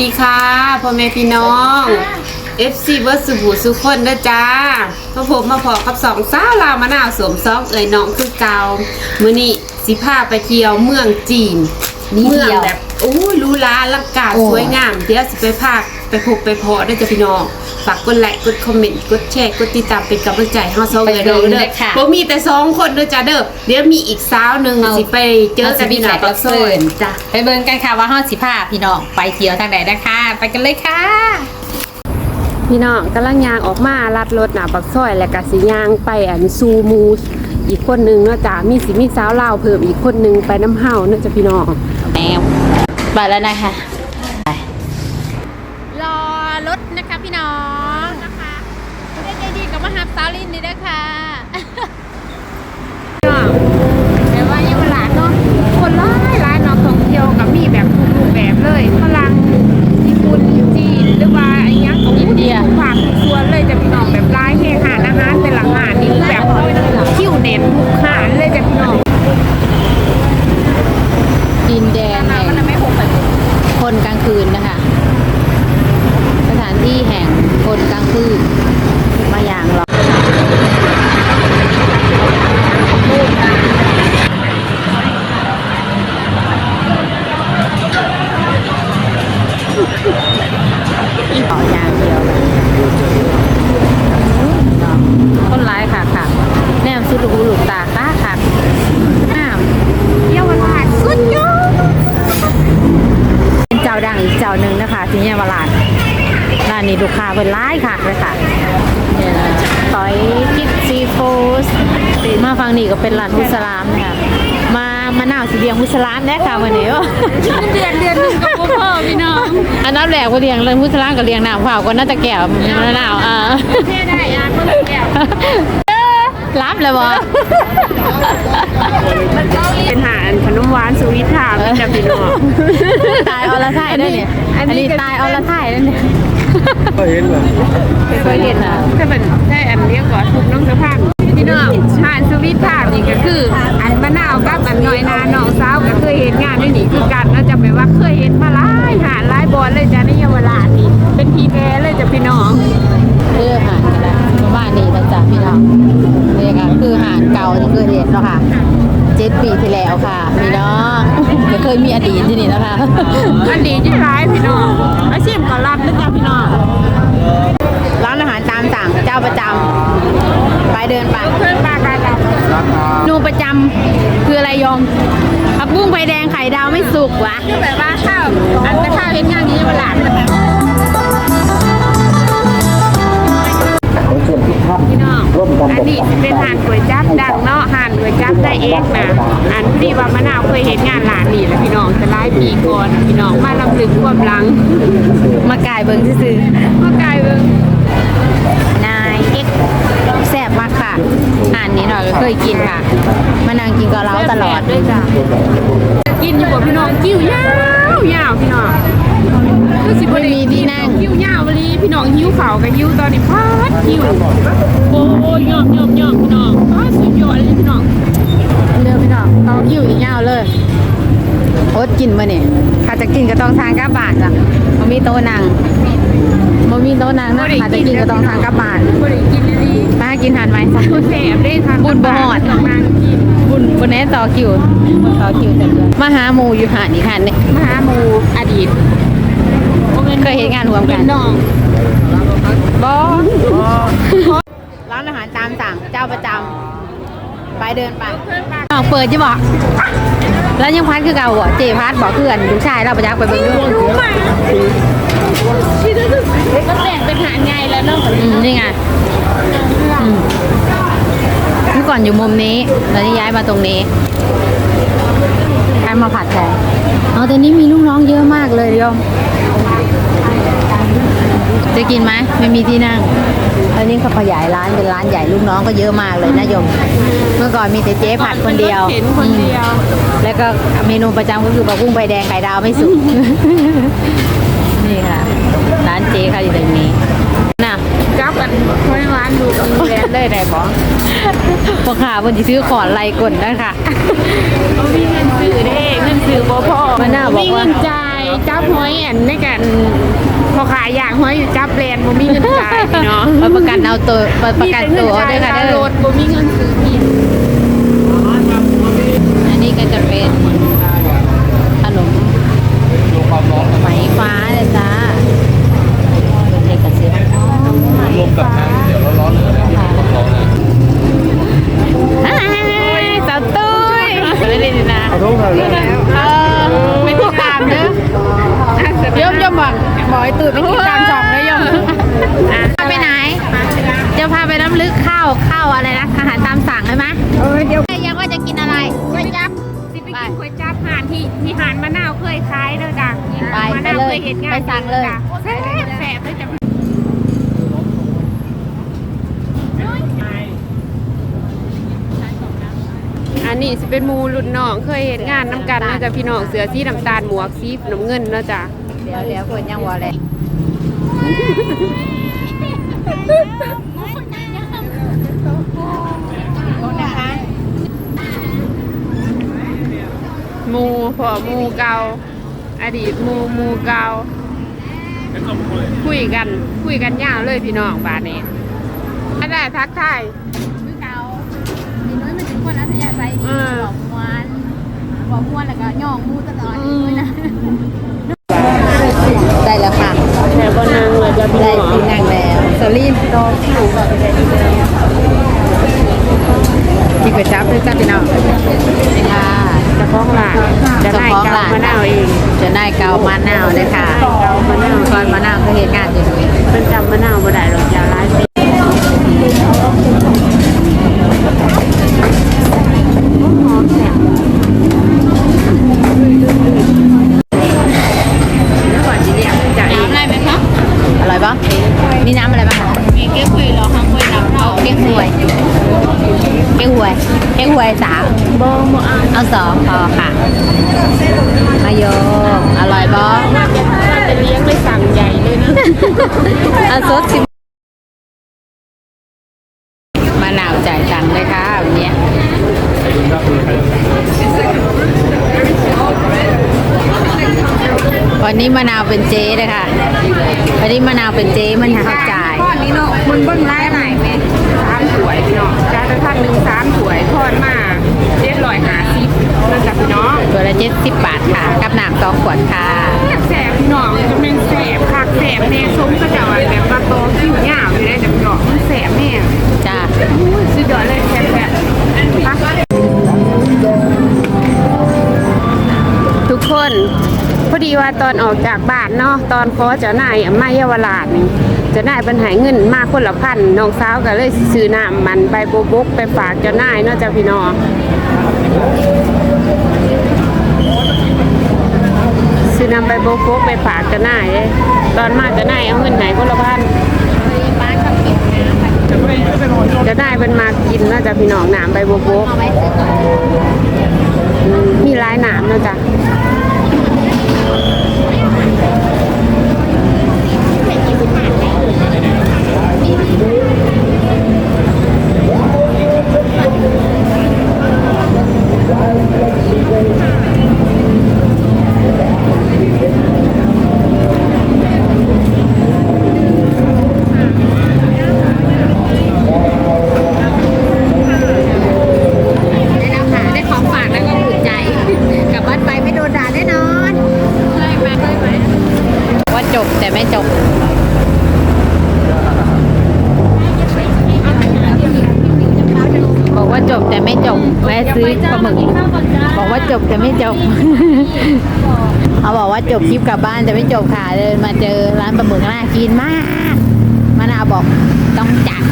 ดีค่ะพ่อแม่พี่น้อง FC เวิร์สบูสุขคนเด้อจ้าพระผมมาพอกับสองสาวลาวมะนาวสวมซองเอ่ยน้องคือเกามื้อนี้สิพาไปเที่ยวเมืองจีน นี่เมืองเดียว แบบอู้ยหรูหราลังกาโอ้สวยงาม เดี๋ยวสิไปพาก ไปพบไปพอได้อจ้ะพี่น้อง ฝากกดไลค์กดคอมเมนต์กดแชร์กดติดตามเป็นกำลังใจให้เฮาสองเอ่ยน้องเด้อบ่มีแต่สองคนเด้อจ้าเด้อเดี๋ยวมีอีกสาวหนึงสิไปเจอกันที่หน้าปากซอยจ้ะไปเบิ่งกันค่ะว่าห้องสิพาพี่น้องไปเที่ยวทางไหนนะคะ ไปกันเลยค่ะ พี่น้องกำลังยางออกมาลัดรถหนาปักซอยและก็สิยางไปอันซูมูสอีกคนนึงเนาะจ้ะมีสิมีสาวลาวเพิ่มอีกคนนึงไปน้ำเฮาเนาะจ้ะพี่น้องแมวไปแล้วนะคะรอรถนะคะพี่น้องนะคะเรียกดีๆกับมาฮับซาลินนี่ด้วยค่ะ แต่ว่ายังเวลาเนาะคนร้ายร้ายเนาะท่องเที่ยวกับมีแบบทุกรูปแบบเลยฝรั่งญี่ปุ่นจีนหรือว่าไอ้ยังของ อินเดีย ทุกภาคทุกส่วนเลยจ้ะพี่น้องแบบร้ายแห่งหาดอาหารแต่ละหาดนี่คือแบบคิวเน็ตทุกหาดเลยจ้ะพี่น้อง ดินแดนแห่งคนกลางคืนนะคะ สถานที่แห่งคนกลางคืนมาอย่างหรอต่อยางเดียวเลยต้นร้ายค่ะค่ะ แนมสุดหูหลุกตาค่ะค่ะน้ำเยาวราชสุดยอดเป็นเจ้าดังอีกเจ้าหนึ่งนะคะ ที่เยาวราชร้านนี้ลูกค้าเป็นร้ายค่ะเลยค่ะเนี่ยนะต่อยคิดซีฟู้ดมาฟังนี่ก็เป็นร้านมุสลามนะคะมามะนาวสีเดียงมุสลามแน่ค่ะวันนี้เดือนเดือนนึงกับพ่อพี่น้องอันนั้นแหละก็เลี้ยงเลยมุสลามก็เลี้ยงน้ำเปล่าก็น่าจะแก้วมะนาวอ่าเท่ได้ยาก็เลยแบบ รับเลยบ่เป็นหาอันขนมหวานสวีทถามจะพี่น้องตายอรไทยได้เนี่ยอัอันนนี้นี้ตายอรไทยได้เนี่ยก็เห็นเหรอเคยเห็นอะถ้าเป็นได้อันเรียกว่าทุกน้องสะพังพี่น้องหานสวีทถามนี่ก็คือ อันมะนาวกับอันน้อยนาน้องสาวก็เคยเห็นงานด้วยนี่คือกันน่าจะไปว่าเคยเห็นมาหลา เก่าที่เคยเห็นเนาะค่ะเจ็ดปีที่แล้วค่ะพี่น้องก็เคยมีอดีตที่นี่นะคะอันดีที่ร้ายพี่น้องอาชีพก็รับนะจ๊ะพี่น้องร้านอาหารตามสั่งเจ้าประจำไปเดินไปเพื่อนปลากาดำราคานูประจำคืออะไรยอมผักบุ้งไฟแดงไข่ดาวไม่สุกวะคือแบบว่าข้าวอันแต่ข้าวเห็นงานนี้เวลาน องร่วมกันอันนี้สิเป็นหานก๋วยจั๊บดังเนาะหานก๋วยจั๊บได้เองนะอันพี่ว่ามะนาวเคยเห็นงานร้านนี้แหละพี่น้องจะไล่ปีก่อนพี่น้องมาลำลึกความหลังมากายเบิ้งซื่อเมื่อกายเบิ่งๆนายเอ็กแซ่บมากค่ะอ่านนี้หน่อยก็เคยกินค่ะมานั่งกินกับเราตลอดด้วยจ้ะกินอยู่กับพี่น้องกิ้วยาวยาวพี่น้อง คือสิบ่ได้ไม่มีที่นั่งกิ้วยาววันนี้พี่น้องหิวข้าวกับหิวตอนนี้พาดหิวโอ้ยยอมยอมยอมพี่น้องพาดสุดยอดเลยพี่น้องเร็วพี่น้องต่อคิวอีกยาวเลยโอ๊ตกินมาเนี่ยถ้าจะกินก็ต้องทางกลับบาทจ้ะมันมีโต๊ะนั่งมันมีโต๊ะนั่งนะถ้าจะกินก็ต้องทางกลับบาทบ่ได้กินดีมากินหันไหมจ้ะๆบ่แซ่บเด้ทานบุญบ่ฮอดต้องนั่งกินบุญบุญแน่ต่อคิวต่อคิวเสร็จเลยมาหาหมูอยู่หาดอีกหันเนี่ยมหาหมู่อดีต เคยเห็นงานรวมเป็กันนน้องบอร้านอาหารตามสั่งเจ้าประจำไปเดินไปน้องเปิดจะบอกแล้วยังพัดคือเก่าอะเจพัดบอกเพื่อนลูกชายเราไปยักไปเบิ่งด้วยก็แต่งเป็นหาไงแล้วเนาะอืมนี่ไงอืมเมื่อก่อนอยู่มุมนี้แล้วนี่ย้ายมาตรงนี้ย้ายมาผัดแทนเอาแต่นี้มีลูกน้องเยอะมากเลยโยม จะกินไหมไม่มีที่นั่งตอนนี้เขาขยายร้านเป็นร้านใหญ่ลูกน้องก็เยอะมากเลยนะโยม เมื่อก่อนมีแต่เจ๊ผัดคนเดียว เห็นคนเดียว แล้วก็เมนูประจำก็คือปลากุ้งใบแดงไข่ดาวไม่สุก นี่ค่ะ ร้านเจ๊ค่ะอยู่ตรงนี้น่ะกับกันค่อยหวานดูกับแลนได้ได้บ่พ่อค้าเพิ่นสิซื้อขอนไล่กลนนะคะเขามีเงินซื้อเด้เงินซื้อบ่พอมันน่าบอกว่าเงิน จ่ายจับหอยอันในกันพอขายอย่างหอยอยู่จับแลนบ่มีเงินจ่ายพี่น้องมาประกันเอาตัวมาประกันตัวเอาด้วยค่ะมีเด้แต่เงินจ่ายค่ารอถบ่มีเงินซื้อกินอันนี้ก็จะเป็นขนม ลงความร้อน ไหมฟ้าเลยจ้าเด็กกระเซียม รวมกับน้ำเดี๋ยวร้อนๆเลยนะความร้อนนะ สาวตุ้ยไม่ได้ดีนะ เอาทุ่งเถอะเลย เออไม่ติดตามเด้อยมยมบ อกบอกไอ้ตื่นไปติดตามช่องเลยยมพาไปไหนจะพาไปน้ำลึกข้าวข้าวอะไรนะอาหารตามสั่งเลยไหมเออเดี๋ยวยังว่าจะกินอะไรก๋วยจับสิไปกินก๋วยจับหานที่ที่หานมะนาวเคยขายเด้อจ้ะไปมะไปนาวเลเคยยเห็นงานไปสั่งเลยจ้ะแซ่บแซ่บเลยจ้ะอันนี้สิเป็นหมูรุ่นน้องเคยเห็นงานน้ำกันเนาะจ้ะพี่น้องเสือสีน้ำตาลหมวกสีน้ำเงินเนาะจ้ะ เดี๋ยวเดี๋ยวคนยังว่าเลยหมูพอหมูเก่าอดีตหมูหมูเก่าคุยกัน คุยกันยาวเลยพี่น้องบาดนี้อันได้ทักทายคือเก่าดีน้อยมันเป็นคนอัธยาศัยดีอ่าบอกมวนบอกมวนแล้วก็ย่องมูตลอดเลยนะ ได้แล้วค่ะ แถวบ นนางเลยจะพี่ได้น้องที่นั่งแล้วสลีนโตผิวแบบที่ไปจับด้วยจ้าพี่น้องค่ะเจะฟ้าของหลานจะได้เกามะนาวเองจะได้เกามะนาวเลยค่ะเกามะนาวก่อนมะนาวก็เห็นงานอยู่ด้วยเป็นจำมะนาวบ่ได้หรอกยาร้ายปี สองพอค่ะ มายมอร่อยปะว่าจะว่าจะเลี้ยงเลยสั่งใหญ่เลยนะเอาซดสิมะนาวจ่ายตังค์เลยค่ะวันเนี้ยวันนี้มะนาวเป็นเจ๊เลยค่ะ วันนี้มะนาวเป็นเจ๊มันหักจ่ายทอดนี้เนาะมันเบิ้งร้ายหลายไหมสามถ้วยพี่น้องจานละท่านหนึ่งสามถ้วยทอดมาเจ็ดร้อยห้าสิบ นั่นจ้ะพี่น้องตัวละเจ็ดสิบบาทค่ะ กับน้ำสองขวดค่ะแสบพี่น้องจะเป็นแสบคักแสบแน่ส้มก็จะว่าแบบว่าโตขิ้วหยาวอยู่ได้แต่พี่น้องมันแสบแน่จ้าอุ้ยสุดยอดเลยแสบแสบทุกคนพอดีว่าตอนออกจากบ้านเนาะตอนขอเจ้านายมาเยาวราชนี่เจ้านายเป็นใหายเงินมาคนละพันน้องสาวก็เลยสิซื้อน้ำมันใบโบบกไปฝากเจ้านายเนาะจ้าพี่น้อง ซื้อนำไปโบกไปฝากกันหน้ายตอนมากกันหน้าเอาเงินไหนคนละพันจะได้เป็นมากินน่าจะพี่น้องหนามไปโบกมีหลายหนามนะจ๊ะ บแต่ไม่จบแวะซื้อปลาหมึกบอกว่าจบแต่ไม่จบ เขาบอกว่าจบคลิปกลับบ้านแต่ไม่จบค่ะเดินมาเจอร้านปลาหมึกน่ากินมากมะนาวบอกต้องจัด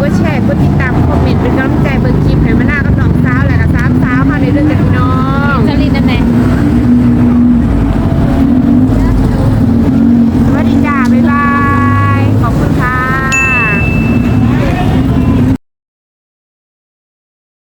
กดแชร์กดติดตาม